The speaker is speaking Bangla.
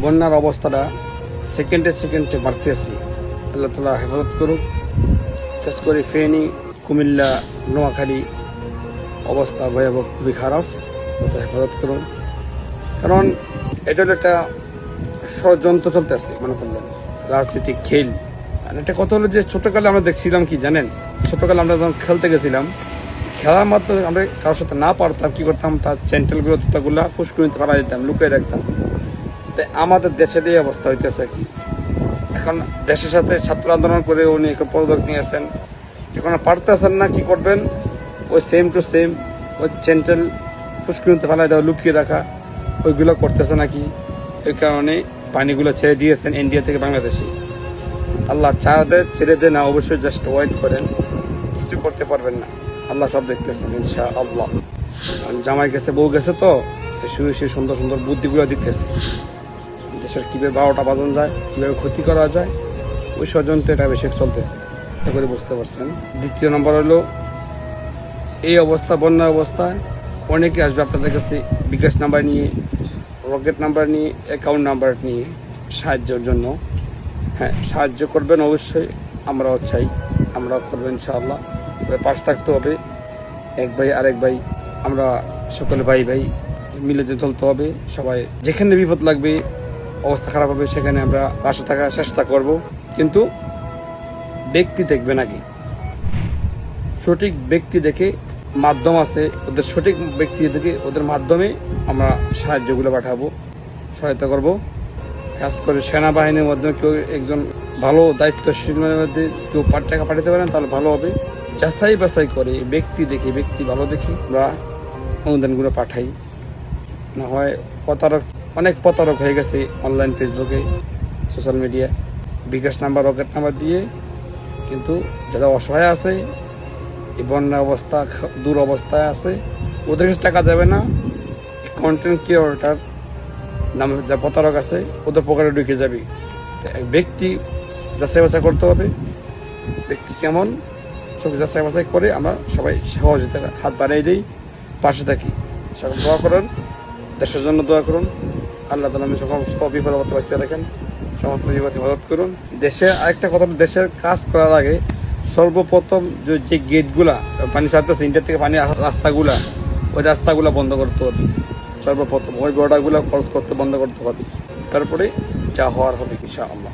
বন্যার অবস্থাটা সেকেন্ডে সেকেন্ডে বাড়তেছে আল্লাহ তালা হেফাজত করুক। বিশেষ করে ফেনী, কুমিল্লা, নোয়াখালী অবস্থা ভয়াবহ, খুবই খারাপ। আল্লাহ হেফাজত করুন। কারণ এটা একটা ষড়যন্ত্র চলতেছে মনে করলেন। রাজনীতিক খেল। আর এটা কথা হলো যে ছোটোকালে আমরা দেখছিলাম কি, জানেন? ছোটোকালে আমরা যখন খেলতে গেছিলাম, খেলার মাধ্যমে আমরা কারোর সাথে না পারতাম, কি করতাম? তার সেন্ট্রালগুলো ফুসকুনিতে করা দিতাম, লুকিয়ে রাখতাম। তাই আমাদের দেশের এই অবস্থা হইতেছে। কি এখন দেশের সাথে ছাত্র আন্দোলন করে উনি পদক নিয়েছেন। এখন পারতেছেন না কি করবেন? ওই সেম টু সেম ওই সেন্ট্রাল ফুসকুনিতে ফেলাই দেওয়া, লুকিয়ে রাখা, ওইগুলো করতেছে নাকি? ওই কারণে পানিগুলো ছেড়ে দিয়েছেন ইন্ডিয়া থেকে বাংলাদেশে। আল্লাহ চারাদের ছেড়ে দেন না, অবশ্যই জাস্ট ওয়েট করেন। কিছু করতে পারবেন না। আল্লাহ সব দেখতেছেন ইনশা আল্লাহ জামাই গেছে, বউ গেছে তো শুয়ে শুয়ে সুন্দর সুন্দর বুদ্ধিগুলো দিতেছে। দেশের কীভাবে বারোটা বাজানো যায়, কীভাবে ক্ষতি করা যায়, ওই ষড়যন্ত্র এটা বেশি চলতেছে। এটা করে বুঝতে পারছেন। দ্বিতীয় নম্বর হলো, এই অবস্থা বন্যা অবস্থায় অনেকে আসবে আপনাদের কাছে বিকাশ নাম্বার নিয়ে, রকেট নাম্বার নিয়ে অ্যাকাউন্ট নাম্বার নিয়ে সাহায্যের জন্য। হ্যাঁ সাহায্য করবেন অবশ্যই, আমরাও চাই, আমরাও করবেন ইনশাআল্লাহ। পাশে থাকতে হবে। এক ভাই, আরেক ভাই, আমরা সকলে ভাই ভাই মিলে চলতে হবে। সবাই যেখানে বিপদ লাগবে অবস্থা খারাপ হবে, সেখানে আমরা পাশে থাকার চেষ্টা করব। কিন্তু ব্যক্তি দেখবে নাকি? সঠিক ব্যক্তি দেখে মাধ্যম আছে, ওদের সঠিক ব্যক্তি দেখে ওদের মাধ্যমে আমরা সাহায্যগুলো পাঠাবো, সহায়তা করব। কাজ করে সেনাবাহিনীর মাধ্যমে কেউ একজন ভালো দায়িত্বশীলের মধ্যে কেউ টাকা পাঠাতে পারেন, তাহলে ভালো হবে। যাচাই বাছাই করে ব্যক্তি দেখে, ব্যক্তি ভালো দেখে আমরা অনুদানগুলো পাঠাই। না হয় প্রতারক অনেক প্রতারক হয়ে গেছে অনলাইন ফেসবুকে social media bKash number Rocket number দিয়ে। কিন্তু যারা অসহায় আছে, এই বন্যা অবস্থা, দূর অবস্থায় আছে, ওদের কাছে টাকা যাবে না। কন্টেন্ট ক্রিয়েটার নামে যা প্রতারক আছে, ওদের পকেটে ঢুকে যাবে। ব্যক্তি যাচাই বাছাই করতে হবে। ব্যক্তি কেমন, সব যাচাই বাছাই করে আমরা সবাই সহযোগিতা হাত বাড়িয়ে দিই। পাশে থাকি। সকল দোয়া করুন, দেশের জন্য দোয়া করুন। আল্লাহ তালা আমি সমস্ত বিপদ আপদ বাঁচিয়ে রাখেন। সমস্ত বিপদ মদত করুন। দেশে আরেকটা কথা দেশের কাজ করার আগে সর্বপ্রথম যে- গেটগুলা, পানি ছাড়তেছে, ইন্ডিয়া থেকে পানি রাস্তাগুলা, ওই রাস্তাগুলা বন্ধ করতে হবে। সর্বপ্রথম ওই বর্ডারগুলো খরচ করতে বন্ধ করতে হবে। তারপরে যা হওয়ার হবে ইনশা আল্লাহ